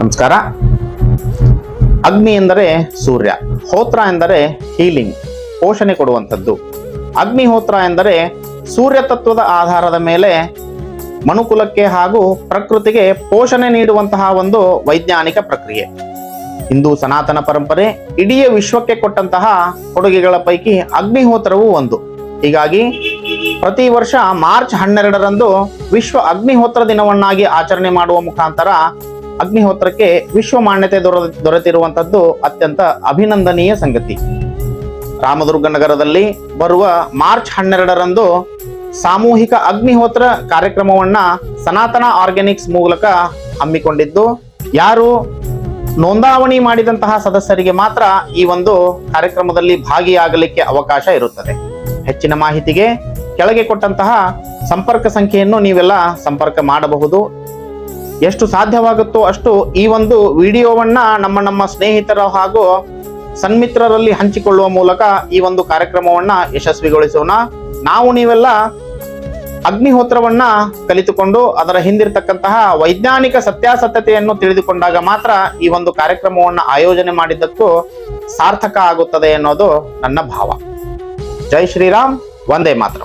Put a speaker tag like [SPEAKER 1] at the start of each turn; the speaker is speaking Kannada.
[SPEAKER 1] ನಮಸ್ಕಾರ. ಅಗ್ನಿ ಎಂದರೆ ಸೂರ್ಯ, ಹೋತ್ರ ಎಂದರೆ ಹೀಲಿಂಗ್, ಪೋಷಣೆ ಕೊಡುವಂಥದ್ದು. ಅಗ್ನಿಹೋತ್ರ ಎಂದರೆ ಸೂರ್ಯ ತತ್ವದ ಆಧಾರದ ಮೇಲೆ ಮನುಕುಲಕ್ಕೆ ಹಾಗೂ ಪ್ರಕೃತಿಗೆ ಪೋಷಣೆ ನೀಡುವಂತಹ ಒಂದು ವೈಜ್ಞಾನಿಕ ಪ್ರಕ್ರಿಯೆ. ಹಿಂದೂ ಸನಾತನ ಪರಂಪರೆ ಇಡೀ ವಿಶ್ವಕ್ಕೆ ಕೊಟ್ಟಂತಹ ಕೊಡುಗೆಗಳ ಪೈಕಿ ಅಗ್ನಿಹೋತ್ರವೂ ಒಂದು. ಹೀಗಾಗಿ ಪ್ರತಿ ವರ್ಷ ಮಾರ್ಚ್ ಹನ್ನೆರಡರಂದು ವಿಶ್ವ ಅಗ್ನಿಹೋತ್ರ ದಿನವನ್ನಾಗಿ ಆಚರಣೆ ಮಾಡುವ ಮುಖಾಂತರ ಅಗ್ನಿಹೋತ್ರಕ್ಕೆ ವಿಶ್ವ ಮಾನ್ಯತೆ ದೊರ ದೊರೆತಿರುವಂತದ್ದು ಅತ್ಯಂತ ಅಭಿನಂದನೀಯ ಸಂಗತಿ. ರಾಮದುರ್ಗ ನಗರದಲ್ಲಿ ಬರುವ ಮಾರ್ಚ್ ಹನ್ನೆರಡರಂದು ಸಾಮೂಹಿಕ ಅಗ್ನಿಹೋತ್ರ ಕಾರ್ಯಕ್ರಮವನ್ನ ಸನಾತನ ಆರ್ಗ್ಯಾನಿಕ್ಸ್ ಮೂಲಕ ಹಮ್ಮಿಕೊಂಡಿದ್ದು, ಯಾರು ನೋಂದಾವಣಿ ಮಾಡಿದಂತಹ ಸದಸ್ಯರಿಗೆ ಮಾತ್ರ ಈ ಒಂದು ಕಾರ್ಯಕ್ರಮದಲ್ಲಿ ಭಾಗಿಯಾಗಲಿಕ್ಕೆ ಅವಕಾಶ ಇರುತ್ತದೆ. ಹೆಚ್ಚಿನ ಮಾಹಿತಿಗೆ ಕೆಳಗೆ ಕೊಟ್ಟಂತಹ ಸಂಪರ್ಕ ಸಂಖ್ಯೆಯನ್ನು ನೀವೆಲ್ಲ ಸಂಪರ್ಕ ಮಾಡಬಹುದು. ಎಷ್ಟು ಸಾಧ್ಯವಾಗುತ್ತೋ ಅಷ್ಟು ಈ ಒಂದು ವಿಡಿಯೋವನ್ನ ನಮ್ಮ ನಮ್ಮ ಸ್ನೇಹಿತರ ಹಾಗೂ ಸನ್ಮಿತ್ರರಲ್ಲಿ ಹಂಚಿಕೊಳ್ಳುವ ಮೂಲಕ ಈ ಒಂದು ಕಾರ್ಯಕ್ರಮವನ್ನ ಯಶಸ್ವಿಗೊಳಿಸೋಣ ನಾವು ನೀವೆಲ್ಲ ಅಗ್ನಿಹೋತ್ರವನ್ನ ಕಲಿತುಕೊಂಡು ಅದರ ಹಿಂದಿರ್ತಕ್ಕಂತಹ ವೈಜ್ಞಾನಿಕ ಸತ್ಯಾಸತ್ಯತೆಯನ್ನು ತಿಳಿದುಕೊಂಡಾಗ ಮಾತ್ರ ಈ ಒಂದು ಕಾರ್ಯಕ್ರಮವನ್ನು ಆಯೋಜನೆ ಮಾಡಿದ್ದಕ್ಕೂ ಸಾರ್ಥಕ ಆಗುತ್ತದೆ ಅನ್ನೋದು ನನ್ನ ಭಾವ ಜೈ ಶ್ರೀರಾಮ್, ವಂದೇ ಮಾತ್ರ.